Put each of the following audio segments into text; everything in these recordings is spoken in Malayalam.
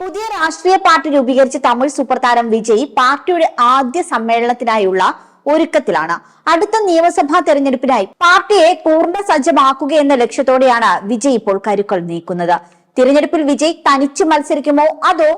പുതിയ രാഷ്ട്രീയ പാർട്ടി രൂപീകരിച്ച തമിഴ് സൂപ്പർ താരം വിജയ് പാർട്ടിയുടെ ആദ്യ സമ്മേളനത്തിനായുള്ള ഒരുക്കത്തിലാണ്. അടുത്ത നിയമസഭാ തെരഞ്ഞെടുപ്പിനായി പാർട്ടിയെ പൂർണ സജ്ജമാക്കുക എന്ന ലക്ഷ്യത്തോടെയാണ് വിജയ് ഇപ്പോൾ കരുക്കൾ നീക്കുന്നത്. തിരഞ്ഞെടുപ്പിൽ വിജയ് തനിച്ച് മത്സരിക്കുമോ അതോ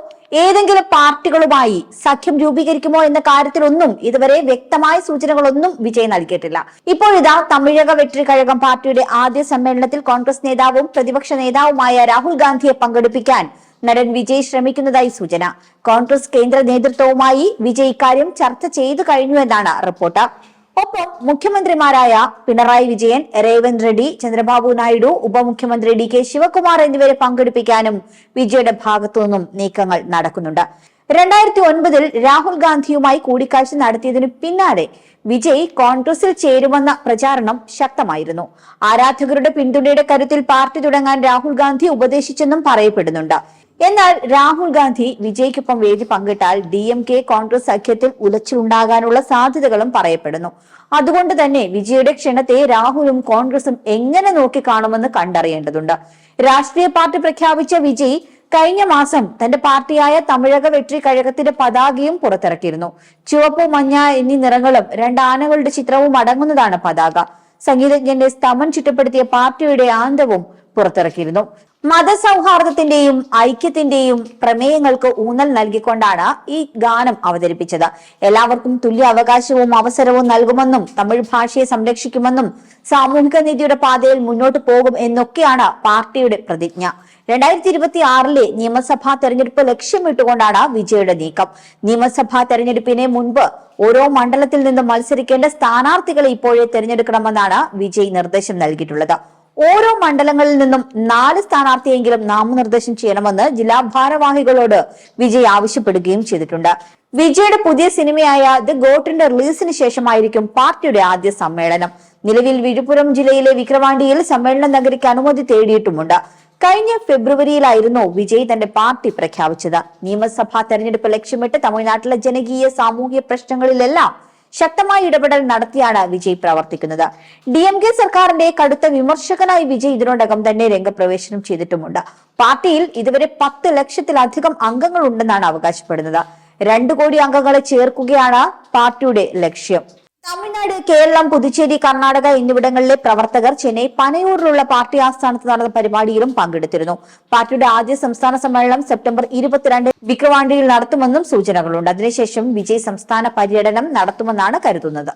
ഏതെങ്കിലും പാർട്ടികളുമായി സഖ്യം രൂപീകരിക്കുമോ എന്ന കാര്യത്തിലൊന്നും ഇതുവരെ വ്യക്തമായ സൂചനകളൊന്നും വിജയ് നൽകിയിട്ടില്ല. ഇപ്പോഴിതാ തമിഴക വെട്രി കഴകം പാർട്ടിയുടെ ആദ്യ സമ്മേളനത്തിൽ കോൺഗ്രസ് നേതാവും പ്രതിപക്ഷ നേതാവുമായ രാഹുൽ ഗാന്ധിയെ പങ്കെടുപ്പിക്കാൻ നടൻ വിജയ് ശ്രമിക്കുന്നതായി സൂചന. കോൺഗ്രസ് കേന്ദ്ര നേതൃത്വവുമായി വിജയ് ഇക്കാര്യം ചർച്ച ചെയ്തു കഴിഞ്ഞുവെന്നാണ് റിപ്പോർട്ട്. ഒപ്പം മുഖ്യമന്ത്രിമാരായ പിണറായി വിജയൻ രേവന്ത് റെഡ്ഡി ചന്ദ്രബാബു നായിഡു ഉപമുഖ്യമന്ത്രി ഡി കെ ശിവകുമാർ എന്നിവരെ പങ്കെടുപ്പിക്കാനും വിജയുടെ ഭാഗത്തു നിന്നും നീക്കങ്ങൾ നടക്കുന്നുണ്ട്. രണ്ടായിരത്തി ഒൻപതിൽ രാഹുൽ ഗാന്ധിയുമായി കൂടിക്കാഴ്ച നടത്തിയതിനു പിന്നാലെ വിജയ് കോൺഗ്രസിൽ ചേരുമെന്ന പ്രചാരണം ശക്തമായിരുന്നു. ആരാധകരുടെ പിന്തുണയുടെ കരുത്തിൽ പാർട്ടി തുടങ്ങാൻ രാഹുൽ ഗാന്ധി ഉപദേശിച്ചെന്നും പറയപ്പെടുന്നുണ്ട്. എന്നാൽ രാഹുൽ ഗാന്ധി വിജയ്ക്കൊപ്പം വേദി പങ്കിട്ടാൽ ഡി എം കെ കോൺഗ്രസ് സഖ്യത്തിൽ ഉലച്ചിലുണ്ടാകാനുള്ള സാധ്യതകളും പറയപ്പെടുന്നു. അതുകൊണ്ട് തന്നെ വിജയുടെ ക്ഷണത്തെ രാഹുലും കോൺഗ്രസും എങ്ങനെ നോക്കിക്കാണുമെന്ന് കണ്ടറിയേണ്ടതുണ്ട്. രാഷ്ട്രീയ പാർട്ടി പ്രഖ്യാപിച്ച വിജയ് കഴിഞ്ഞ മാസം തന്റെ പാർട്ടിയായ തമിഴക വെട്രി കഴകത്തിന്റെ പതാകയും പുറത്തിറക്കിയിരുന്നു. ചുവപ്പ് മഞ്ഞ എന്നീ നിറങ്ങളും രണ്ട് ആനകളുടെ ചിത്രവും അടങ്ങുന്നതാണ് പതാക. സംഗീതജ്ഞന്റെ സ്തമൻ ചുറ്റപ്പെടുത്തിയ പാർട്ടിയുടെ ആന്തവും പുറത്തിറക്കിയിരുന്നു. മതസൗഹാർദ്ദത്തിന്റെയും ഐക്യത്തിന്റെയും പ്രമേയങ്ങൾക്ക് ഊന്നൽ നൽകിക്കൊണ്ടാണ് ഈ ഗാനം അവതരിപ്പിച്ചത്. എല്ലാവർക്കും തുല്യ അവകാശവും അവസരവും നൽകുമെന്നും തമിഴ് ഭാഷയെ സംരക്ഷിക്കുമെന്നും സാമൂഹിക നീതിയുടെ പാതയിൽ മുന്നോട്ട് പോകും എന്നൊക്കെയാണ് പാർട്ടിയുടെ പ്രതിജ്ഞ. രണ്ടായിരത്തി ഇരുപത്തി ആറിലെ നിയമസഭാ തെരഞ്ഞെടുപ്പ് ലക്ഷ്യമിട്ടുകൊണ്ടാണ് വിജയുടെ നീക്കം. നിയമസഭാ തെരഞ്ഞെടുപ്പിനെ മുൻപ് ഓരോ മണ്ഡലത്തിൽ നിന്നും മത്സരിക്കേണ്ട സ്ഥാനാർത്ഥികളെ ഇപ്പോഴേ തെരഞ്ഞെടുക്കണമെന്നാണ് വിജയ് നിർദ്ദേശം നൽകിയിട്ടുള്ളത്. ഓരോ മണ്ഡലങ്ങളിൽ നിന്നും നാല് സ്ഥാനാർത്ഥിയെങ്കിലും നാമനിർദ്ദേശം ചെയ്യണമെന്ന് ജില്ലാ ഭാരവാഹികളോട് വിജയ് ആവശ്യപ്പെടുകയും ചെയ്തിട്ടുണ്ട്. വിജയുടെ പുതിയ സിനിമയായ ദി ഗോട്ടിന്റെ റിലീസിന് ശേഷമായിരിക്കും പാർട്ടിയുടെ ആദ്യ സമ്മേളനം. നിലവിൽ വിഴുപ്പുരം ജില്ലയിലെ വിക്രവാണ്ടിയിൽ സമ്മേളന നഗരിക്ക് അനുമതി തേടിയിട്ടുമുണ്ട്. കഴിഞ്ഞ ഫെബ്രുവരിയിലായിരുന്നു വിജയ് തന്റെ പാർട്ടി പ്രഖ്യാപിച്ചത്. നിയമസഭാ തെരഞ്ഞെടുപ്പ് ലക്ഷ്യമിട്ട് തമിഴ്നാട്ടിലെ ജനകീയ സാമൂഹിക പ്രശ്നങ്ങളിലെല്ലാം ശക്തമായ ഇടപെടൽ നടത്തിയാണ് വിജയ് പ്രവർത്തിക്കുന്നത്. ഡി എം കെ സർക്കാരിന്റെ കടുത്ത വിമർശകനായി വിജയ് ഇതിനോടകം തന്നെ രംഗപ്രവേശനം ചെയ്തിട്ടുമുണ്ട്. പാർട്ടിയിൽ ഇതുവരെ പത്ത് ലക്ഷത്തിലധികം അംഗങ്ങൾ ഉണ്ടെന്നാണ് അവകാശപ്പെടുന്നത്. രണ്ടു കോടി അംഗങ്ങളെ ചേർക്കുകയാണ് പാർട്ടിയുടെ ലക്ഷ്യം. തമിഴ്നാട് കേരളം പുതുച്ചേരി കർണാടക എന്നിവിടങ്ങളിലെ പ്രവർത്തകർ ചെന്നൈ പനയൂരിലുള്ള പാർട്ടി ആസ്ഥാനത്ത് നടന്ന പരിപാടിയിലും പങ്കെടുത്തിരുന്നു. പാർട്ടിയുടെ ആദ്യ സംസ്ഥാന സമ്മേളനം സെപ്റ്റംബർ ഇരുപത്തിരണ്ട് വിക്രവാണ്ടിയിൽ നടത്തുമെന്നും സൂചനകളുണ്ട്. അതിനുശേഷം വിജയ് സംസ്ഥാന പര്യടനം നടത്തുമെന്നാണ് കരുതുന്നത്.